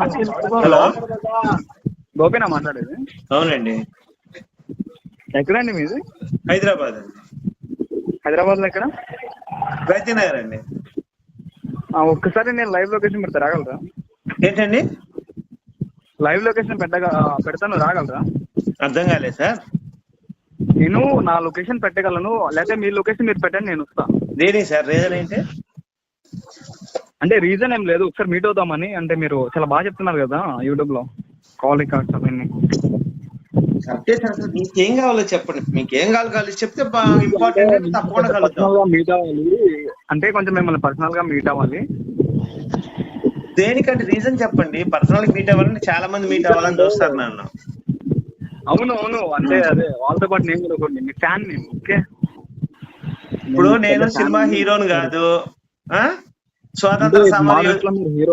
Hello? గోపినా మాట్లాడేది? అవునండి. ఎక్కడండి మీది? హైదరాబాద్ అండి. హైదరాబాద్లో ఎక్కడ? గైతీ నగర్ అండి ఒక్కసారి నేను లైవ్ లొకేషన్ పెడతా రాగలరా? ఏంటండి? లైవ్ లొకేషన్ పెట్టగా పెడతాను రాగలరా? అర్థం కాలేదు సార్. నేను నా లొకేషన్ పెట్టగలను లేకపోతే మీ లొకేషన్ మీరు పెట్టండి నేను వస్తా. దేనికి సార్? రీజన్ ఏంటి? అంటే రీజన్ ఏం లేదు. ఒకసారి మీట్ అవుదామని. అంటే మీరు చాలా బాగా చెప్తున్నారు కదా యూట్యూబ్లో. కాల్ రికార్డ్స్ అవన్నీ. కరెక్టే సార్ అసలు మీకేం కావాలో చెప్పండి. మీకేం కావాలి కావాలి చెప్తే ఇంపార్టెంట్ అయితే తప్పకుండా కలుద్దాం. పర్సనల్గా మీట్ అవ్వాలి. అంటే కొంచెం మిమ్మల్ని పర్సనల్గా మీట్ అవ్వాలి. దేనికంటే రీజన్ చెప్పండి. పర్సనల్ మీట్ అవ్వాలంటే చాలా మంది మీట్ అవ్వాలని చూస్తారు నన్ను. అవును అవును. అంటే అదే వాళ్ళతో పాటు నేను కూడా ఒకటి మీ ఫ్యాన్ నేను ఓకే? ఇప్పుడు నేను సినిమా హీరోని కాదు. ఆ? స్వాతంత్ర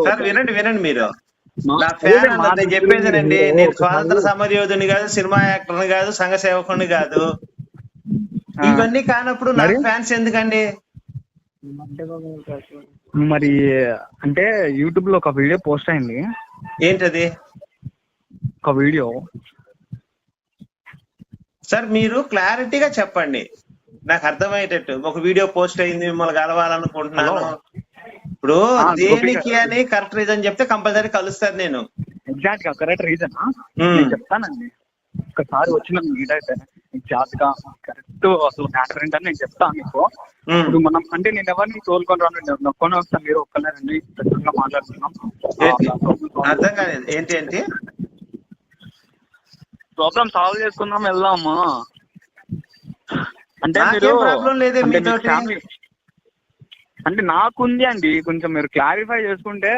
సార్ వినండి వినండి మీరు. నా ఫ్యాన్ నేను చెప్పేదేనండి. నేను. స్వాతంత్ర సమరయోధుని కాదు సినిమా యాక్టర్ని కాదు సంఘ సేవకుని కాదు. ఇవన్నీ కానప్పుడు నా? ఫ్యాన్స్ ఎందుకండి? మరి అంటే యూట్యూబ్లో ఒక వీడియో పోస్ట్ అయింది. ఏంటది? ఒక వీడియో సార్ మీరు క్లారిటీగా చెప్పండి. నాకు అర్థమయ్యేటట్టు. ఒక వీడియో పోస్ట్ అయింది మిమ్మల్ని కలవాలనుకుంటున్నాను. ఇప్పుడు దేనికి. అని కరెక్ట్ రీజన్ చెప్తే కంపల్సరీ కలుస్తాను నేను. ఎగ్జాక్ట్గా కరెక్ట్ రీజన్. నేను చెప్తానండి. ఒకసారి వచ్చిన మీట్ అయితే కరెక్ట్ అసలు మ్యాటర్ ఏంటని నేను చెప్తాను మీకు. మ్మ్. ఇప్పుడు మనం అంటే నేను ఎవరిని తోలుకొని రాను నొక్కొని వస్తాను మీరు ఒక్కనే రండి ప్రశాంతంగా మాట్లాడుతున్నాం? అర్థం కాలేదు. ఏంటి ఏంటి? ప్రాబ్లం సాల్వ్ చేసుకుందాం వెళ్దామా? అంటే problem లేదే మీ అంటే నాకుంది అండి. కొంచెం మీరు క్లారిఫై చేసుకుంటే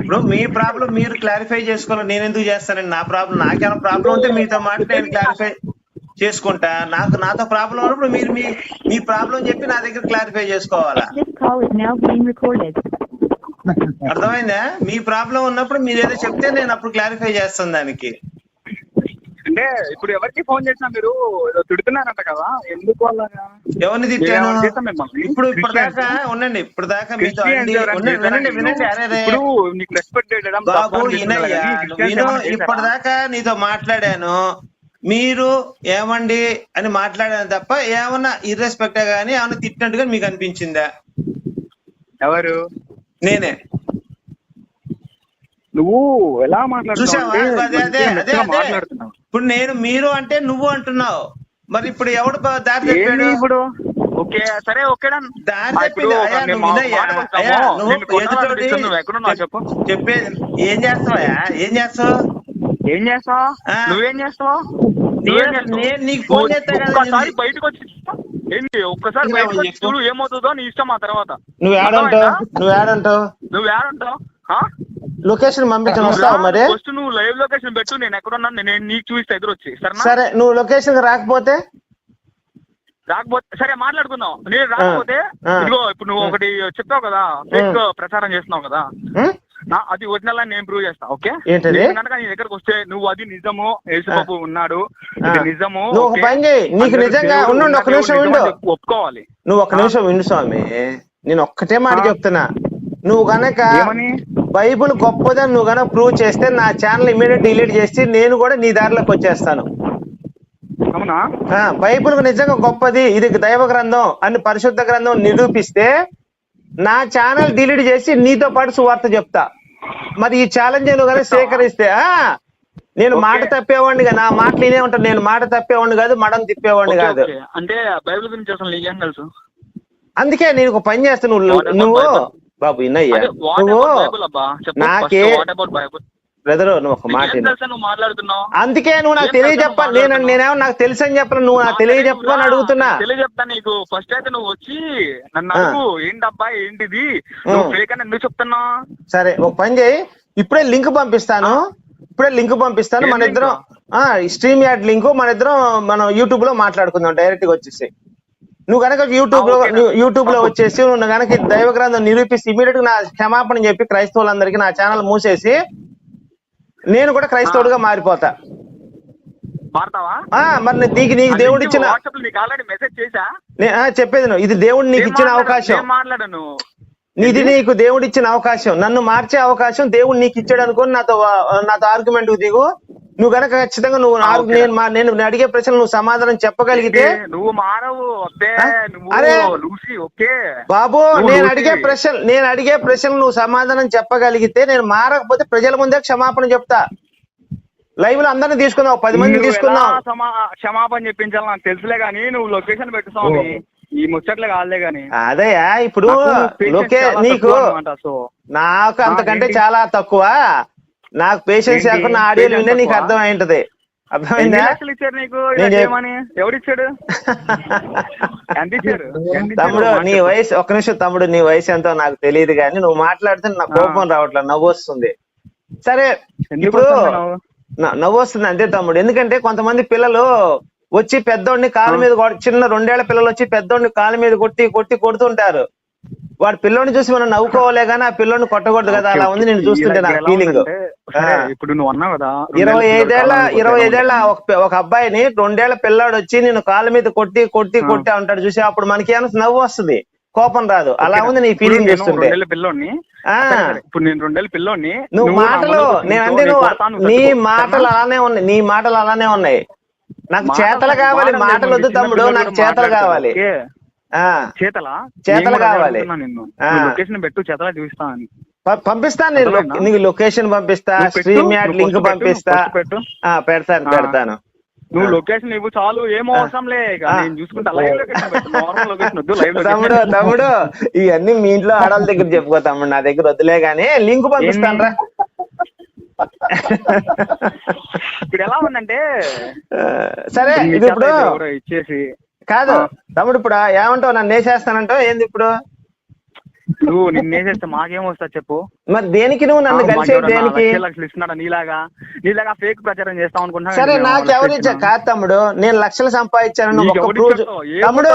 ఇప్పుడు మీ ప్రాబ్లం మీరు క్లారిఫై చేసుకోవాలి. నేను ఎందుకు చేస్తానండి? నా ప్రాబ్లం నాకేమైనా ప్రాబ్లం ఉంటే మీతో మాట నేను క్లారిఫై చేసుకుంటా. నాకు నాతో ప్రాబ్లం ఉన్నప్పుడు మీరు మీ మీ ప్రాబ్లం చెప్పి నా దగ్గర క్లారిఫై చేసుకోవాలా. అర్థమైందా? మీ ప్రాబ్లం ఉన్నప్పుడు మీరు ఏదో చెప్తే నేను అప్పుడు క్లారిఫై చేస్తాను దానికి. అంటే ఇప్పుడు ఎవరికి ఫోన్ చేసినా మీరు తిడుతున్నారంట కదా ఎందుకు అలాగా ఎవరిని తిట్టాను? ఇప్పుడు ఇప్పుడు. దాకా ఉండండి ఇప్పుడు దాకా మీతో వినండి? వినండి అరే. ఇప్పుడు నీకు రెస్పెక్ట్ చేయడం బాబు? ఇప్పటిదాకా నీతో మాట్లాడాను మీరు ఏమండి అని మాట్లాడాను తప్ప ఏమన్నా ఇర్రెస్పెక్ట్ గానీ ఏమన్నా తిట్టినట్టుగా మీకు అనిపించిందా ఎవరు నేనే నువ్వు ఎలా మాట్లాడుతున్నావు ఇప్పుడు నేను మీరు అంటే నువ్వు అంటున్నావు. మరి ఇప్పుడు ఎవడు దారి ఏంది తప్పాడు ఇప్పుడు? ఓకే సరే ఓకే. దారి ఆ, తప్పింది ఇప్పుడు అయ్యా నేను నువ్వు మా- వినయ్యా మాట్లాడతాము. అయ్యా నువ్వు నేను కొట్టాలని ఎదుటోడి అనిపిస్తుంది. నువ్వు ఎక్కడున్నావు చెప్పు. చెప్పేది ఏం చేస్తావయ్యా? ఏం చేస్తావు? ఏం చేస్తావు. నువ్వేం చేస్తావు? నేను- చేస్తావు? నీకు ఫోన్ చేస్తా కదా, బయటకు వచ్చి ఏంటి ఒక్కసారి. చూడు ఏమవుతుందో నీ ఇష్టం ఆ తర్వాత. నువ్వు ఏడంటావు నువ్వు ఏడంటావు నువ్వు ఏడంటావు లొకేషన్ పంపించను వస్తావు మరి ఫస్ట్ నువ్వు లైవ్ లొకేషన్ పెట్టు నేను ఎక్కడ ఉన్నాను నేను నీకు చూపిస్తా ఎదురు వచ్చి సరేనా సరే నువ్వు లొకేషన్ రాకపోతే రాకపోతే సరే మాట్లాడుకుందాం నేను రాకపోతే. ఇదిగో ఇప్పుడు నువ్వు ఒకటి చెప్పావు కదా ఫేక్ ప్రచారం చేస్తున్నావు కదా? నా అది ఒరిజినల్ అని నేను ప్రూవ్ చేస్తా ఓకే కనుక నీ దగ్గరకు వస్తే నువ్వు అది నిజము యేసుబాబు ఉన్నాడు ఇది. నిజము నువ్వు ఒక ఓకే? పని చేయి. నీకు నిజంగా ఉండు, ఒక్క నిమిషం ఉండు. ఒప్పుకోవాలి నువ్వు ఒక్క నిమిషం విను స్వామి నేను ఒక్కటే మాట. చెప్తున్నా నువ్వు గనక ఏమని బైబుల్ గొప్పదని నువ్వు గనక ప్రూవ్ చేస్తే నా ఛానల్ ఇమీడియట్ డిలీట్ చేసి నేను కూడా నీ దారిలోకి వచ్చేస్తాను. అవునా? బైబిల్ నిజంగా గొప్పది. ఇది దైవ గ్రంథం అని పరిశుద్ధ గ్రంథం నిరూపిస్తే నా ఛానల్ డిలీట్ చేసి నీతో పాటు సువార్త చెప్తా. మరి ఈ ఛాలెంజ్ నువ్వు కనుక స్వీకరిస్తే నేను. మాట తప్పేవాడిని కాదు. నా మాటలు ఇనే ఉంటాను నేను మాట తప్పేవాడిని కాదు మడం తిప్పేవాడిని కాదు. అంటే బైబిల్ గురించి అసలు నీకేం తెలుసు? అందుకే నేను ఒక పని చేస్తా నువ్వు బాబు విన్నయ్యా చెప్పు నాకే-? బ్రదర్ నువ్వు ఒక మాట అందుకే నువ్వు నాకు ఏం తెలియజెప్ప తెలుసా నేను? నేనేమో నాకు తెలుసు అని చెప్పను నువ్వు నాకు తెలియజెప్పని అడుగుతున్నా. తెలియజెప్తా నీకు. ఫస్ట్ అయితే నువ్వు వచ్చి నన్ను ఏంటబ్బా ఏంటిది? నువ్వు ఫేక్ అని ఎందుకు చెప్తున్నా? సరే ఒక పని చేయి. ఇప్పుడే లింక్ పంపిస్తాను. ఇప్పుడే లింక్ పంపిస్తాను. మన ఇద్దరం ఆ స్ట్రీమ్ యాడ్ లింక్ మన ఇద్దరం మనం యూట్యూబ్లో మాట్లాడుకుందాం. డైరెక్ట్గా వచ్చేసి నువ్వు కనుక యూట్యూబ్లో యూట్యూబ్లో వచ్చేసి నువ్వు కనుక దైవ గ్రంథం నిరూపిస్తే ఇమీడియట్గా నా క్షమాపణ చెప్పి క్రైస్తవులందరికీ నా ఛానల్ మూసేసి నేను కూడా క్రైస్తవుడిగా మారిపోతా. మరి నీకు నీకు దేవుడు ఇచ్చిన చెప్పేది నువ్వు. ఇది దేవుడు నీకు ఇచ్చిన అవకాశం. నీది నీకు దేవుడు ఇచ్చిన అవకాశం. నన్ను మార్చే అవకాశం దేవుడు నీకు ఇచ్చాడు అనుకొని నాతో నాతో ఆర్గ్యుమెంట్ దిగు. నువ్వు గనక ఖచ్చితంగా నువ్వు. నేను మా- నేను అడిగే ప్రశ్నలు నువ్వు సమాధానం చెప్పగలిగితే నువ్వు? నువ్వు అరే. బాబు నేను. అడిగే ప్రశ్న నేను అడిగే ప్రశ్నలు నువ్వు సమాధానం చెప్పగలిగితే నేను మారకపోతే ప్రజల ముందే క్షమాపణ చెప్తా లైవ్లో అందరిని తీసుకుందాం పది మంది తీసుకుందాం క్షమాపణ చెప్పించాలి నాకు తెలుసులే గానీ నువ్వు లొకేషన్ పెట్టు స్వామి ఈ ముచ్చట్లే కాదులే గానీ అదయ్యా ఇప్పుడు నాకు నీకు అంతకంటే? చాలా తక్కువ నాకు పేషెన్స్? లేకుండా ఆడియోలు వినే నీకు తక్కువ? అర్థం అయింటది ఎన్ని అర్థమైందా లక్షలు ఇచ్చారు నీకు? ఇలా నేను చెప్- చేయమని? ఎవరిచ్చాడు? ఎంత ఇచ్చారు ఎంత ఇచ్చారు? తమ్ముడు నీ. వయసు ఒక నిమిషం తమ్ముడు నీ వయసు ఎంతో నాకు తెలియదు కానీ నువ్వు మాట్లాడితే నాకు కోపం రావట్లేదు నవ్వు వస్తుంది. సరే ఇప్పుడు నవ్వు? న- వస్తుంది అంతే తమ్ముడు. ఎందుకంటే కొంతమంది పిల్లలు వచ్చి పెద్దోడిని కాలు మీద చిన్న రెండేళ్ళ పిల్లలు వచ్చి పెద్దోడిని కాలు మీద కొట్టి కొట్టి కొడుతుంటారు. వాడు పిల్లోని చూసి మనం నవ్వుకోవాలే కానీ ఆ పిల్లోని కొట్టకూడదు కదా అలా ఉంది నేను చూస్తుంటే ఎలా ఫీలింగ్ ఇప్పుడు నువ్వు అన్నావు కదా ఇరవై ఐదేళ్ళ ఇరవై ఐదేళ్ళ ఒక అబ్బాయిని రెండేళ్ళ పిల్లాడు వచ్చి నేను కాళ్ళ మీద కొట్టి కొట్టి కొట్టి ఉంటాడు చూసి అప్పుడు మనకి ఏమైనా నవ్వు వస్తుంది. కోపం రాదు. అలా ఉంది నీ ఫీలింగ్ చూస్తుంటే. ఇప్పుడు నేను రెండేళ్ళ పిల్లోని నువ్వు మాటలు నేను అంటే నువ్వు నీ మాటలు అలానే ఉన్నాయి నీ మాటలు అలానే ఉన్నాయి. నాకు చేతలు కావాలి మాటలు వద్దు తమ్ముడు నాకు చేతలు కావాలి. చేతలా? చేతలు కావాలి. లొకేషన్ పెట్టు చేతలా చూపిస్తాను ప- పంపిస్తాను నేను? నీకు లొకేషన్ పంపిస్తా స్ట్రీమ్ యాడ్ లింక్ పంపిస్తా. పెడతాను. పెడతాను. నువ్వు. లొకేషన్ ఇవ్వు చాలు ఏం అవసరం తమ్ముడు తమ్ముడు ఇవన్నీ మీ ఇంట్లో ఆడవాళ్ళ దగ్గర చెప్పుకో తమ్ముడు నా దగ్గర వద్దులే గానీ లింక్ పంపిస్తాను రా. ఇప్పుడు ఎలా ఉందంటే సరే ఇది ఇప్పుడు ఇచ్చేసి. కాదు. తమ్ముడు ఇప్పుడు ఏమంటావు? నన్ను వేసేస్తానంటావు? ఏంది ఇప్పుడు? నువ్వు నిన్నేసేస్తే మాకేం వస్తా చెప్పు. మరి దేనికి నువ్వు నన్ను కలిసే దేనికి? లక్షలు ఇస్తున్నాడా నీలాగా? నీలాగా ఫేక్ ప్రచారం చేస్తాం అనుకుంటున్నా సరే నాకు ఎవరు ఇచ్చా కాదు తమ్ముడు నేను లక్షలు సంపాదించాను తమ్ముడు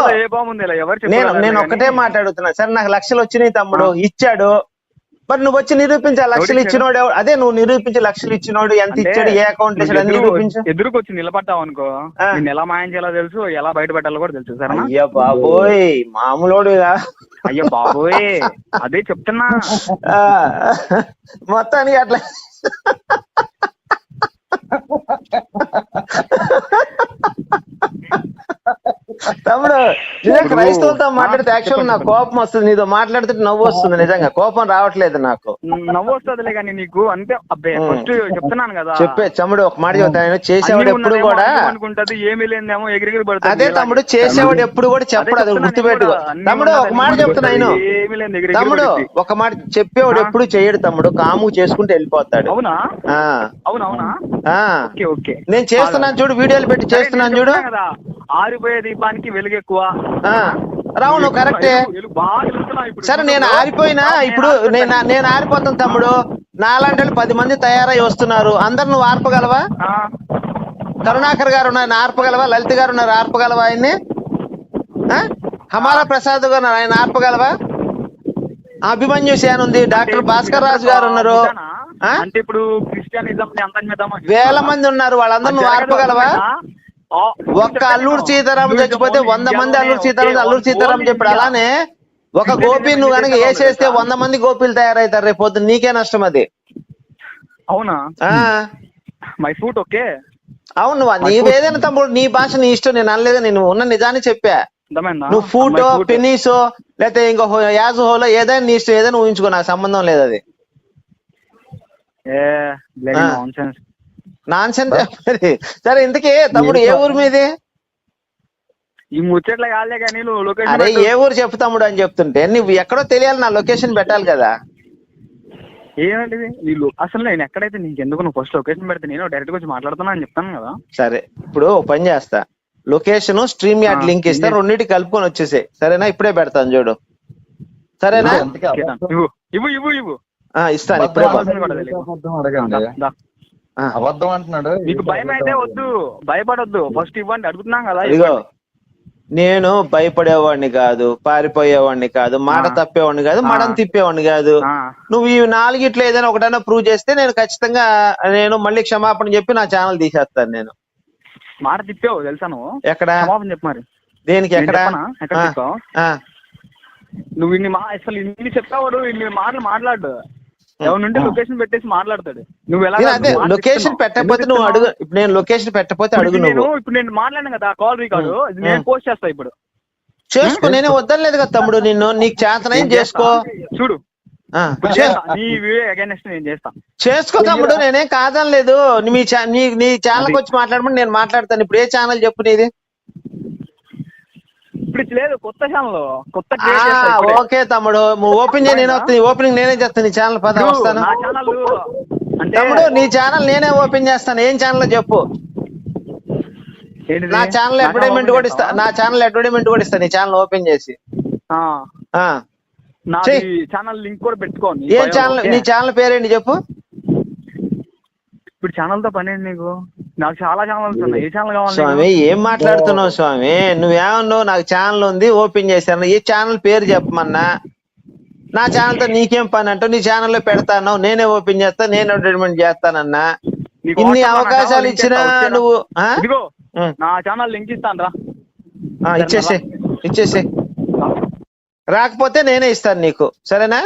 నేను నేను? ఒక్కటే మాట్లాడుతున్నా. సరే నాకు లక్షలు వచ్చినాయి తమ్ముడు ఇచ్చాడు. మరి నువ్వు వచ్చి నిరూపించు లక్షలు ఇచ్చినోడు అదే నువ్వు నిరూపించి లక్షలు ఇచ్చినోడు ఎంత ఇచ్చాడు ఏ అకౌంట్ వేసాడు అని నిరూపించు. ఎదురుకు వచ్చి నిలబడ్డావు అనుకో ఎలా మాయం చేయాలో తెలుసు ఎలా బయట పెట్టాలో కూడా తెలుసు సరేనా? అయ్యా బాబోయ్ మామూలోడు అయ్యో బాబోయ్ అదే చెప్తున్నా. మొత్తానికి అట్లా. తమ్ముడు నిజంగా క్రైస్తవులతో మాట్లాడితే యాక్చువల్ నాకు కోపం వస్తుంది. నీతో మాట్లాడుతుంటే నవ్వు వస్తుంది. నిజంగా కోపం రావట్లేదు నాకు. నవ్వు వస్తుందిలే కానీ నీకు అంతే. అబ్బే. ఫస్ట్ చెప్తున్నాను కదా. చెప్పే తమ్ముడు ఒక మాట చెప్తాను చేసేవాడు ఎప్పుడు కూడా అనుకుంటది. ఏమీ లేదేమో ఎగిరిగిరి పడుతుంది అదే. తమ్ముడు చేసేవాడు ఎప్పుడు కూడా చెప్పడు అది. అన్నీ తమ్ముడు ఒక మాట చెప్తున్నా నేను. తమ్ముడు. ఒక మాట చెప్పేవాడు? ఎప్పుడు చేయడు తమ్ముడు. కాము చేసుకుంటూ వెళ్ళిపోతాడు. అవునా? ఆ. అవునా అవునా ఆ. Okay okay. నేను చేస్తున్నాను చూడు వీడియోలు పెట్టి చేస్తున్నాను నేను చూడు. చెప్తున్నా కదా. ఆరిపోయే దీపానికి వెలుగు ఎక్కువ రావును కరెక్టే. సరే నేను ఆరిపోయినా ఇప్పుడు నేను నేను ఆరిపోతాను తమ్ముడు. నాలాంటి వాళ్ళు పది మంది తయారై వస్తున్నారు. అందరు నువ్వు ఆర్పగలవా? కరుణాకర్ గారు ఉన్నారు ఆర్పగలవా? లలిత గారు ఉన్నారు ఆర్పగలవా ఆయన్ని? హమారా ప్రసాద్ గారు ఉన్నారు ఆయన ఆర్పగలవా? అభిమన్యు సేన్ ఉంది డాక్టర్ భాస్కర్ రాజు గారు ఉన్నారు? అంటే ఇప్పుడు క్రిస్టియానిజం వేల మంది ఉన్నారు వాళ్ళందరూ నువ్వు ఆర్పగలవా? ఒక్క అల్లూరు సీతారాం చచ్చిపోతే వంద మంది అల్లూరు సీతారాం అల్లూరు సీతారాం చెప్పాడు. అలానే ఒక గోపి నువ్వు కనుక వేసేస్తే వంద మంది గోపీలు తయారవుతారు రేపు పొద్దున్న. నీకే నష్టం అది. అవునా? ఆ. My foot okay. అవును నువ్వు నీవేదైనా తమ్ముడు నీ భాష నీ ఇష్టం నేను అనలేదు నేను ఉన్న నిజాన్ని చెప్పా. నువ్వు ఫూటో. పెనీసో లేకపోతే ఇంకో యాజ్ హోలో ఏదైనా నీ ఇష్టం ఏదైనా ఊహించుకో నాకు సంబంధం లేదు అది. నాన్ సరే ఇంతకీ తమ్ముడు ఏ ఊరు మీది ఈ ముచ్చట్లే కాదులే కానీ అరే ఏ ఊరు చెప్పు తమ్ముడు అని చెప్తుంటే నువ్వు ఎక్కడో తెలియాలి నా లొకేషన్ పెట్టాలి కదా ఏంటిది వీళ్ళు అసలు నేను ఎక్కడైతే నీకు ఎందుకు నువ్వు ఫస్ట్ లొకేషన్ పెడితే నేను డైరెక్ట్ వచ్చి మాట్లాడుతున్నా అని చెప్తాను కదా సరే ఇప్పుడు పని చేస్తా లొకేషన్ స్ట్రీమ్ యాడ్ లింక్ ఇస్తా. రెండింటి కలుపుకొని వచ్చేసాయి సరేనా ఇప్పుడే పెడతాను చూడు సరేనా ఇవ్వు ఇవ్వు ఇవ్వు ఇస్తాను ఇప్పుడే అబద్ధం అంటున్నాడు. మీకు భయం అయితే వద్దు. భయపడొద్దు. ఫస్ట్ ఇవ్వండి. అడుగుతున్నాం కదా ఇదిగో. నేను భయపడేవాడిని కాదు పారిపోయేవాడిని కాదు మాట. తప్పేవాడిని కాదు. మడం తిప్పేవాడిని కాదు. నువ్వు ఈ నాలుగిట్లో ఏదైనా ఒకటైనా ప్రూవ్ చేస్తే నేను ఖచ్చితంగా నేను మళ్ళీ క్షమాపణ చెప్పి నా ఛానల్ తీసేస్తాను నేను. మాట తిప్పావు తెలుసా నువ్వు? ఎక్కడ? క్షమాపణ చెప్పు మరి. దేనికి ఎక్కడ. నువ్వు ఇన్ని మా అసలు ఇన్ని చెప్తావాడు ఇన్ని మాటలు మాట్లాడు. ఎవరి లొకేషన్ పెట్టేసి మాట్లాడతాడు. నువ్వు ఎలా అదే లొకేషన్? పెట్టకపోతే నువ్వు అడుగు? ఇప్పుడు నేను లొకేషన్ పెట్టకపోతే అడుగు నేను ఇప్పుడు నేను మాట్లాడాను కదా కాల్ రికార్డు. నేను. పోస్ట్ చేస్తా ఇప్పుడు. చేసుకో నేనే వద్దలేదు కదా తమ్ముడు నిన్ను నీకు చేతనైం నేను చేసుకో. చూడు. చేసుకో తమ్ముడు నేనేం కాదనలేదు. మీ నీ నీ ఛానల్కి వచ్చి మాట్లాడమని నేను మాట్లాడతాను. ఇప్పుడు ఏ ఛానల్ చెప్పు నీది? ఇప్పుడు లేదు కొత్త ఛానల్ కొత్త. ఓకే తమ్ముడు. ఓపెన్ చేయి నేను వస్తాను ఓపెనింగ్ నేనే చేస్తాను నీ ఛానల్ పద వస్తాను. తమ్ముడు నీ ఛానల్ నేనే ఓపెన్ చేస్తాను. ఏం ఛానల్ చెప్పు? నా ఛానల్ అడ్వర్టైజ్మెంట్ కూడా ఇస్తా. నా ఛానల్ అడ్వర్టైజ్మెంట్ కూడా ఇస్తా నీ ఛానల్ ఓపెన్ చేసి. ఛానల్ లింక్ కూడా పెట్టుకోండి ఏ ఛానల్ నీ ఛానల్ పేరేంటి చెప్పు? ఇప్పుడు ఛానల్తో పని నీకు? నాకు చాలా ఛానల్స్ ఉన్నాయి. ఏ ఛానల్ కావాలి స్వామి? ఏం మాట్లాడుతున్నావు స్వామి? నువ్వేమన్నావు? నాకు ఛానల్ ఉంది ఓపెన్ చేశాను. ఈ ఛానల్ పేరు చెప్పమన్నా నా ఛానల్తో నీకేం పని అంటావు? నీ ఛానల్లో పెడతాను నేనే ఓపెన్ చేస్తా నేను అడ్వర్టైజ్మెంట్ చేస్తానన్నా. ఇన్ని అవకాశాలు ఇచ్చినా? నువ్వు. నా ఛానల్ లింక్ ఇస్తాను రా. ఆ, ఇచ్చేసే ఇచ్చేసే రాకపోతే నేనే ఇస్తాను నీకు. సరేనా?